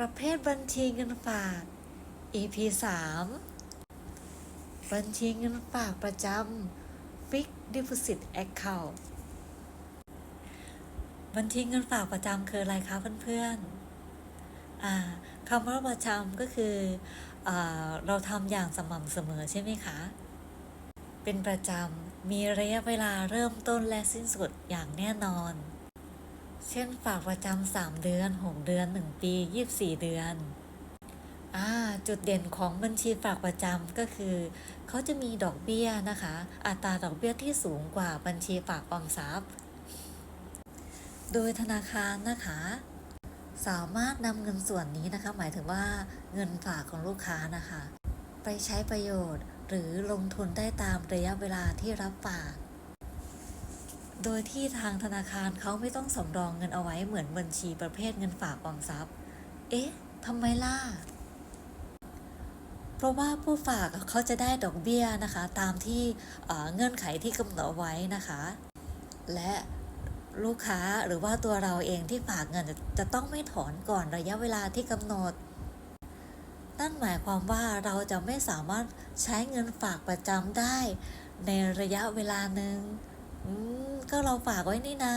ประเภทบัญชีเงินฝาก EP 3 บัญชีเงินฝากประจำ Fixed Deposit Account บัญชีเงินฝากประจำคืออะไรคะเพื่อนๆคำว่าประจำก็คืออเราทำอย่างสม่ำเสมอใช่ไหมคะ เป็นประจำ มีระยะเวลาเริ่มต้นและสิ้นสุดอย่างแน่นอน เช่นฝากประจำสามเดือน6เดือน1ปี24เดือนอ่าจุดเด่นของบัญชีฝากประจำก็คือ เขาจะมีดอกเบี้ยนะคะ อัตราดอกเบี้ยที่สูงกว่าบัญชีฝากออมทรัพย์ โดยธนาคารนะคะ สามารถนำเงินส่วนนี้นะคะ หมายถึงว่าเงินฝากของลูกค้านะคะ ไปใช้ประโยชน์หรือลงทุนได้ตามระยะเวลาที่รับฝาก โดยที่ทางธนาคารเขาไม่ต้องสำรองเงินเอาไว้เหมือนบัญชีประเภทเงินฝากออมทรัพย์ เอ๊ะทำไมล่ะ เพราะว่าผู้ฝากเขาจะได้ดอกเบี้ยนะคะ ตามที่เเงื่อนไขที่กำหนดไว้นะคะ และลูกค้าหรือว่าตัวเราเองที่ฝากเงินจะจะต้องไม่ถอนก่อนระยะเวลาที่กำหนด นั่นหมายความว่าเราจะไม่สามารถใช้เงินฝากประจำได้ในระยะเวลาหนึ่ง ก็เราฝากไว้นี่นา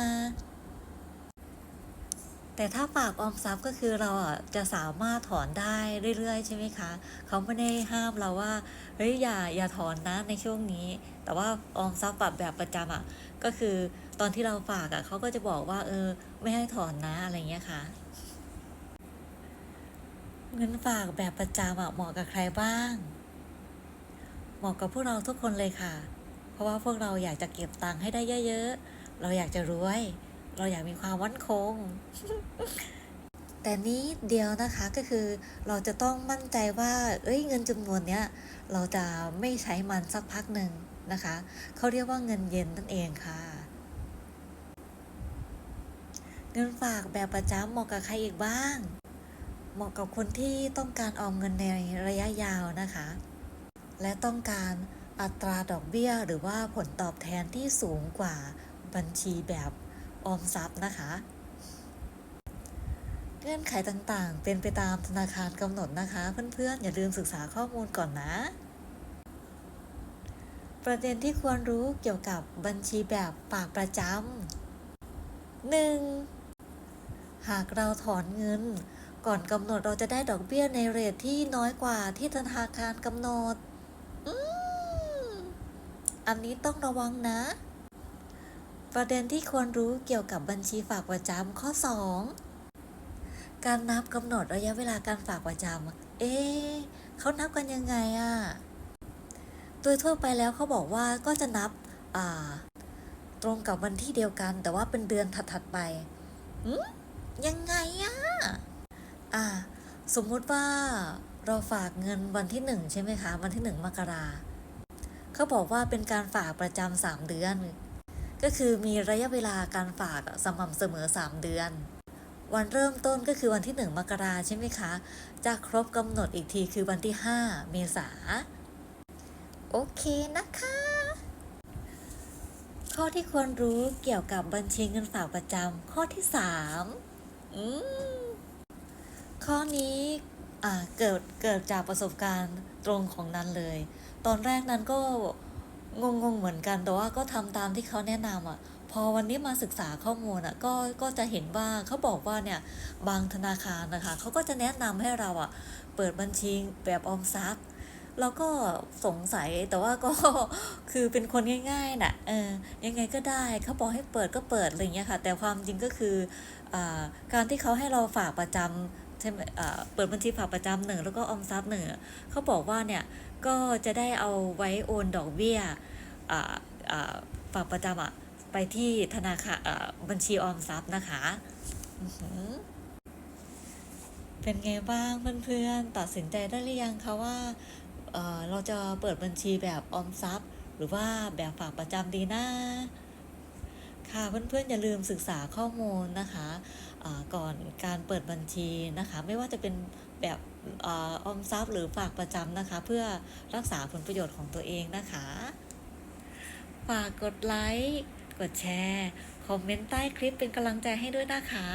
แต่ถ้าฝากออมทรัพย์ก็คือเราอะจะสามารถถอนได้เรื่อย ๆ ใช่ไหมคะ เขาไม่ได้ห้ามเราว่าเฮ้ยอย่าอย่าถอนนะในช่วงนี้ แต่ว่าออมทรัพย์แบบแบบประจำอะก็คือตอนที่เราฝากอะเขาก็จะบอกว่า เออ ไม่ให้ถอนนะอะไรเงี้ยค่ะเงินฝากแบบประจำอะเหมาะกับใครบ้าง เหมาะกับพวกเราทุกคนเลยค่ะ เพราะว่าพวกเราอยากจะเก็บตังค์ให้ได้เยอะๆ เราอยากจะรวย เราอยากมีความมั่นคง แต่นี้เดียวนะคะก็คือเราจะต้องมั่นใจว่า เอ้ยเงินจำนวนเนี้ยเราจะไม่ใช้มันสักพักหนึ่งนะคะเขาเรียกว่าเงินเย็นนั่นเองค่ะ เงินฝากแบบประจำเหมาะกับใครอีกบ้าง เหมาะกับคนที่ต้องการออมเงินในระยะยาวนะคะ และต้องการ อัตราดอกเบี้ยหรือว่าผลตอบแทนที่สูงกว่าบัญชีแบบออมทรัพย์นะคะ เงื่อนไขต่างๆ เป็นไปตามธนาคารกำหนดนะคะ เพื่อนๆ อย่าลืมศึกษาข้อมูลก่อนนะ ประเด็นที่ควรรู้เกี่ยวกับบัญชีแบบฝากประจำ 1. หากเราถอนเงิน ก่อนกำหนดเราจะได้ดอกเบี้ยในเรทที่น้อยกว่าที่ธนาคารกำหนด อันนี้ต้องระวังนะ ประเด็นที่ควรรู้เกี่ยวกับบัญชีฝากประจำข้อ 2 การนับกำหนดระยะเวลาการฝากประจำเอ๊เขานับกันยังไงอะโดยทั่วไปแล้วเขาบอกว่าก็จะนับอ่าตรงกับวันที่เดียวกัน แต่ว่าเป็นเดือนถัดๆไปยังไงอะอ่าสมมุติว่าเราฝากเงินวันที่หนึ่งใช่ไหมคะ วันที่หนึ่งมกรา เขาบอกว่าเป็นการฝากประจำสามเดือน ก็คือมีระยะเวลาการฝากสม่ำเสมอ 3 เดือน วันเริ่มต้นก็คือวันที่ 1 มกราใช่ไหมคะ จะครบกำหนดอีกทีคือวันที่ 5 เมษาโอเคนะคะ ข้อที่ควรรู้เกี่ยวกับบัญชีเงินฝากประจำข้อที่ 3 อืมข้อนี้ เกิดเกิดจากประสบการณ์ตรงของนันเลย ตอนแรกนั้นก็งงๆเหมือนกันแต่ว่าก็ทำตามที่เขาแนะนำอะ พอวันนี้มาศึกษาข้อมูลอะก็ก็จะเห็นว่าเขาบอกว่าเนี่ยบางธนาคารนะคะเขาก็จะแนะนำให้เราอะ เปิดบัญชีแบบออมทรัพย์เราก็สงสัยแต่ว่าก็คือเป็นคนง่ายๆน่ะเออยังไงก็ได้เขาบอกให้เปิดก็เปิดอะไรเงี้ยค่ะ แต่ความจริงก็คืออ่าการที่เขาให้เราฝากประจำ ใช่ไหมอ่าเปิดบัญชีฝากประจำหนึ่งแล้วก็ออมทรัพย์หนึ่งเขาบอกว่าเนี่ยก็จะได้เอาไว้โอนดอกเบี้ยอ่าอ่าฝากประจำอะไปที่ธนาคารอ่าบัญชีออมทรัพย์นะคะเป็นไงบ้างเพื่อนๆตัดสินใจได้หรือยังคะว่าเอ่อเราจะเปิดบัญชีแบบออมทรัพย์ หรือว่าแบบฝากประจำดีนะ ค่ะเพื่อนๆอย่าลืมศึกษาข้อมูลนะคะก่อนการเปิดบัญชีนะคะ ไม่ว่าจะเป็นแบบออมทรัพย์หรือฝากประจำนะคะ เพื่อรักษาผลประโยชน์ของตัวเองนะคะ ฝากกดไลค์ กดแชร์ คอมเมนต์ใต้คลิปเป็นกำลังใจให้ด้วยนะคะ